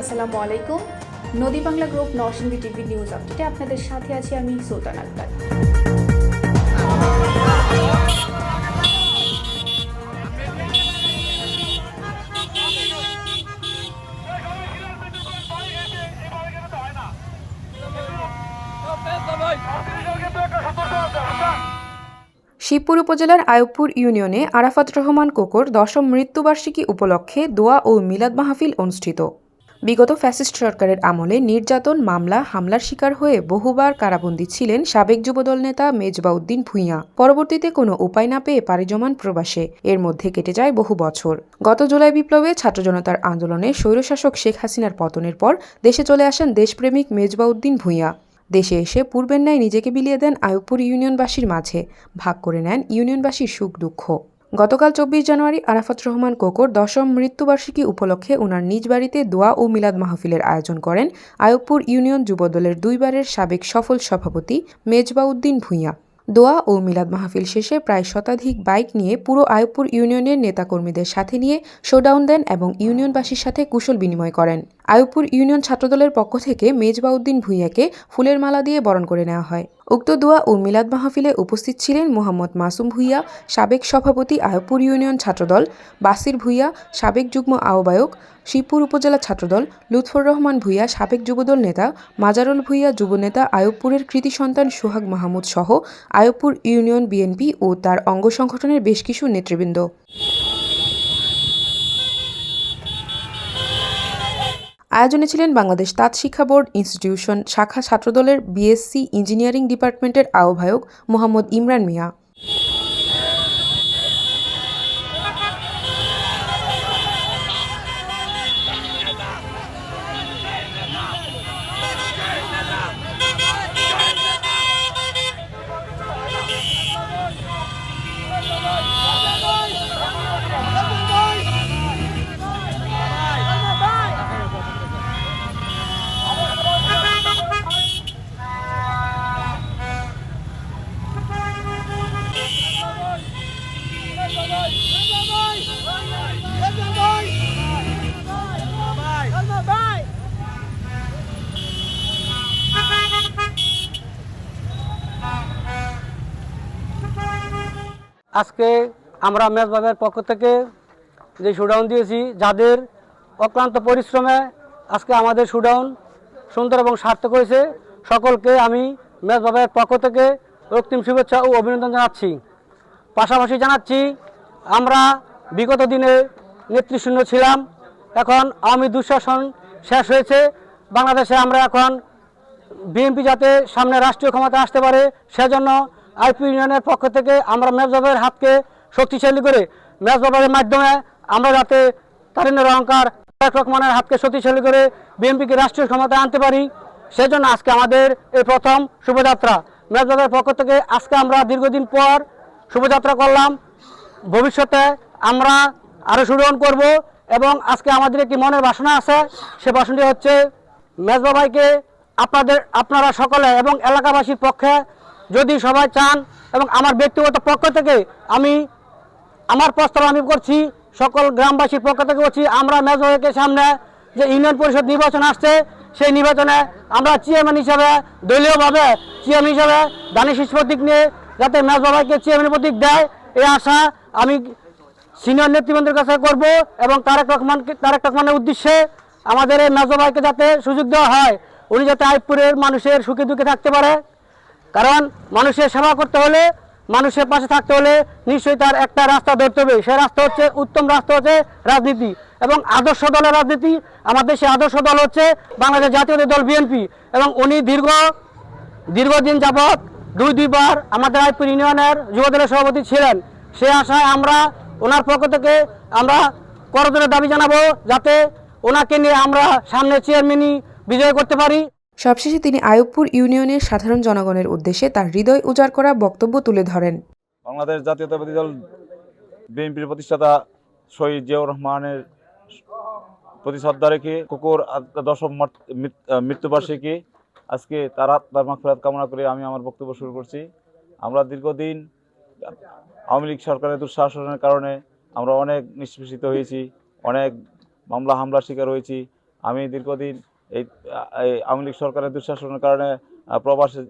আসসালামু আলাইকুম। Nodi Bangla group Narsingdi TV news আপডেটে আপনাদের সাথে আছি আমি সুলতান আক্তার শিবপুর উপজেলার আয়বপুর ইউনিয়নে আরাফাত রহমান কোকর দশম মৃত্যুবার্ষিকী উপলক্ষে দোয়া ও মিলাদ মাহফিল অনুষ্ঠিত। বিগত ফ্যাসিস্ট সরকারের আমলে নির্যাতন, মামলা, হামলার শিকার হয়ে বহুবার কারাবন্দী ছিলেন সাবেক যুবদল নেতা মেজবাউদ্দিন ভূঁইয়া। পরবর্তীতে কোনো উপায় না পেয়ে পাড়ি জমান প্রবাসে। এর মধ্যে কেটে যায় বহু বছর। গত জুলাই বিপ্লবে ছাত্র জনতার আন্দোলনে স্বৈরশাসক শেখ হাসিনার পতনের পর দেশে চলে আসেন দেশপ্রেমিক মেজবাউদ্দিন ভূঁইয়া। দেশে এসে পূর্বের ন্যায় নিজেকে বিলিয়ে দেন আয়ুপুর ইউনিয়নবাসীর মাঝে। ভাগ করে নেন ইউনিয়নবাসীর সুখ দুঃখ গতকাল চব্বিশ জানুয়ারি আরাফাত রহমান কোকর দশম মৃত্যুবার্ষিকী উপলক্ষে ওনার নিজ বাড়িতে দোয়া ও মিলাদ মাহফিলের আয়োজন করেন আয়ুপুর ইউনিয়ন যুবদলের দুইবারের সাবেক সফল সভাপতি মেজবাউদ্দিন ভূঁইয়া। দোয়া ও মিলাদ মাহফিল শেষে প্রায় শতাধিক বাইক নিয়ে পুরো আয়ুপুর ইউনিয়নের নেতাকর্মীদের সাথে নিয়ে শোডাউন দেন এবং ইউনিয়নবাসীর সাথে কুশল বিনিময় করেন। আয়ুপুর ইউনিয়ন ছাত্রদলের পক্ষ থেকে মেজবাউদ্দিন ভূঁইয়াকে ফুলের মালা দিয়ে বরণ করে নেওয়া হয়। উক্ত দোয়া ও মিলাদ মাহফিলে উপস্থিত ছিলেন মোহাম্মদ মাসুম ভূঁইয়া, সাবেক সভাপতি আয়ুপুর ইউনিয়ন ছাত্রদল, বাসির ভূঁইয়া, সাবেক যুগ্ম আহ্বায়ক, শিবপুর উপজেলা ছাত্রদল, লুৎফর রহমান ভূঁইয়া, সাবেক যুবদল নেতা, মাজারুল ভূঁইয়া যুবনেতা আয়বপুরের কৃতি সন্তান সোহাগ মাহমুদ সহ আয়ুবপুর ইউনিয়ন বিএনপি ও তার অঙ্গ সংগঠনের বেশ কিছু নেতৃবৃন্দ। আয়োজনে ছিলেন বাংলাদেশ তাঁত শিক্ষা বোর্ড, ইনস্টিটিউশন, শাখা ছাত্রদলের, বিএসসি ইঞ্জিনিয়ারিং ডিপার্টমেন্টের আহ্বায়ক মোহাম্মদ ইমরান মিয়া। আজকে আমরা মেজবাবের পক্ষ থেকে যে শুডাউন দিয়েছি, যাদের অক্লান্ত পরিশ্রমে আজকে আমাদের শুডাউন সুন্দর এবং সার্থক হয়েছে, সকলকে আমি মেজবাবের পক্ষ থেকে রক্তিম শুভেচ্ছা ও অভিনন্দন জানাচ্ছি। পাশাপাশি জানাচ্ছি, আমরা বিগত দিনে নেতৃশূন্য ছিলাম, এখন আওয়ামী দুঃশাসন শেষ হয়েছে, বাংলাদেশে আমরা এখন বিএনপি যাতে সামনে রাষ্ট্রীয় ক্ষমতা আসতে পারে, সেজন্য আইপি ইউনিয়নের পক্ষ থেকে আমরা মেজবাবের হাতকে শক্তিশালী করে মেজবাবের মাধ্যমে আমরা যাতে তারিনের অহংকার রহমানের হাতকে শক্তিশালী করে বিএনপিকে রাষ্ট্রীয় ক্ষমতায় আনতে পারি, সেজন্য আজকে আমাদের এই প্রথম শুভযাত্রা। মেজবাবের পক্ষ থেকে আজকে আমরা দীর্ঘদিন পর শুভযাত্রা করলাম। ভবিষ্যতে আমরা আরও শুরুন করব এবং আজকে আমাদের একটি মনের বাসনা আছে, সে বাসনাটি হচ্ছে মেজবা ভাইকে আপনাদের, আপনারা সকলে এবং এলাকাবাসীর পক্ষে যদি সবাই চান এবং আমার ব্যক্তিগত পক্ষ থেকে আমি, আমার প্রস্তাব আমি করছি, সকল গ্রামবাসীর পক্ষ থেকে করছি আমরা মেজবাইকে সামনে যে ইউনিয়ন পরিষদ নির্বাচন আসছে, সেই নির্বাচনে আমরা চেয়ারম্যান হিসাবে, দলীয়ভাবে চেয়ারম্যান হিসাবে দানিশ প্রতীক নিয়ে যাতে মেজবাবাইকে চেয়ারম্যান প্রতীক দেয়, এই আশা আমি সিনিয়র নেতৃবৃন্দের কাছে করব এবং তারেক রহমানকে তারেক রহমানের উদ্দেশ্যে আমাদের এই মেজবাইকে যাতে সুযোগ দেওয়া হয়, উনি যাতে আইপুরের মানুষের সুখে দুঃখে থাকতে পারে। কারণ মানুষের সেবা করতে হলে, মানুষের পাশে থাকতে হলে নিশ্চয়ই তার একটা রাস্তা ধরতে হবে। সে রাস্তা হচ্ছে উত্তম রাস্তা হচ্ছে রাজনীতি। এবং আদর্শ দলের রাজনীতি আমাদের সেই আদর্শ দল হচ্ছে বাংলাদেশ জাতীয় দল বিএনপি। এবং উনি দীর্ঘ, দীর্ঘদিন যাবৎ দুই, দুইবার আমাদের আইপুর ইউনিয়নের যুবদলের সভাপতি ছিলেন। সে আশায় আমরা ওনার পক্ষ থেকে আমরা করজোরের দাবি জানাব যাতে ওনাকে নিয়ে আমরা সামনে চেয়ারম্যানই বিজয় করতে পারি। সবশেষে তিনি আয়ুবপুর ইউনিয়নের সাধারণ জনগণের উদ্দেশ্যে তার হৃদয় উজাড় করা বক্তব্য তুলে ধরেন। বাংলাদেশ জাতীয়তাবাদী দল, বিএনপির প্রতিষ্ঠাতা শহীদ জিয়াউর রহমানের প্রতি শ্রদ্ধা রেখে কুকুর দশম মৃত্যুবার্ষিকী, আজকে তার আত্মার মাগফিরাত কামনা করে আমি আমার বক্তব্য শুরু করছি। আমরা দীর্ঘদিন আওয়ামী লীগ সরকারের দুঃশাসনের কারণে আমরা অনেক নিষ্পেষিত হয়েছি, অনেক মামলা হামলার শিকার হয়েছি। আমি দীর্ঘদিন এই আওয়ামী লীগ সরকারের দুঃশাসনের কারণে প্রবাসে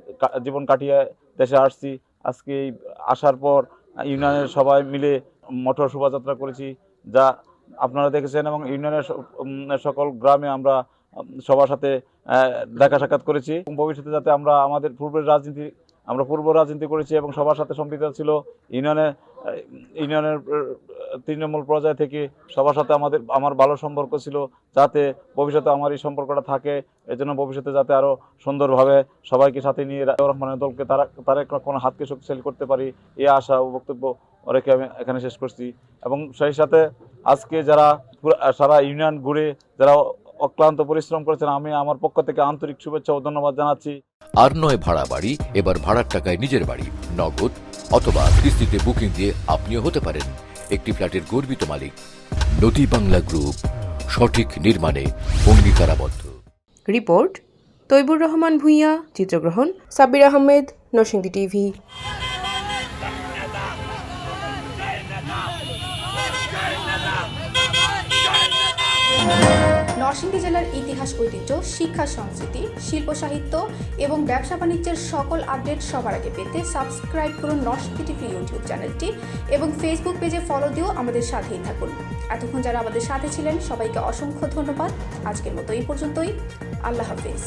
জীবন কাটিয়ে দেশে আসছি। আজকে এই আসার পর ইউনিয়নের সবাই মিলে মোটর শোভাযাত্রা করেছি যা আপনারা দেখেছেন এবং ইউনিয়নের সকল গ্রামে আমরা সবার সাথে দেখা সাক্ষাৎ করেছি। ভবিষ্যতে যাতে আমরা আমাদের পূর্বের রাজনীতি আমরা পূর্ব রাজনীতি করেছি এবং সবার সাথে সম্পৃক্ত ছিল ইউনিয়নে ইউনিয়নের আহ, তৃণমূল পর্যায় থেকে সবার সাথে আমাদের, আমার ভালো সম্পর্ক ছিল যাতে ভবিষ্যতে আমার এই সম্পর্কটা থাকে, এজন্য ভবিষ্যতে যাতে আরও সুন্দরভাবে সবাইকে সাথে নিয়ে রহমানের দলকে তারা তারা কোনো হাতকে শক্তিশালী করতে পারি এই আশা ও বক্তব্য রেখে আমি এখানে শেষ করছি। এবং সেই সাথে আজকে যারা সারা ইউনিয়ন ঘুরে যারা অক্লান্ত পরিশ্রম করেছেন, আমি আমার পক্ষ থেকে আন্তরিক শুভেচ্ছা ও ধন্যবাদ জানাচ্ছি। আর নয় ভাড়া বাড়ি, এবার ভাড়ার টাকায় নিজের বাড়ি, নগদ অথবা কিস্তিতে বুকিং দিয়ে আপনিও হতে পারেন। একটি ফ্ল্যাটের গর্বিত মালিক। নদী বাংলা গ্রুপ সঠিক নির্মাণে অঙ্গীকারাবদ্ধ। রিপোর্ট, তৈবুর রহমান ভূঁইয়া, চিত্রগ্রহণ, সাব্বির আহমেদ, নরসিংদী টিভি। নরসিংদী জেলার ইতিহাস, ঐতিহ্য, শিক্ষা, সংস্কৃতি, শিল্প, সাহিত্য এবং ব্যবসা বাণিজ্যের সকল আপডেট সবার আগে পেতে সাবস্ক্রাইব করুন নরসিংদী টিভি ইউটিউব চ্যানেলটি এবং ফেসবুক পেজে ফলো দিয়েও আমাদের সাথেই থাকুন। এতক্ষণ যারা আমাদের সাথে ছিলেন, সবাইকে অসংখ্য ধন্যবাদ। আজকের মতো এই পর্যন্তই। আল্লাহ হাফিজ।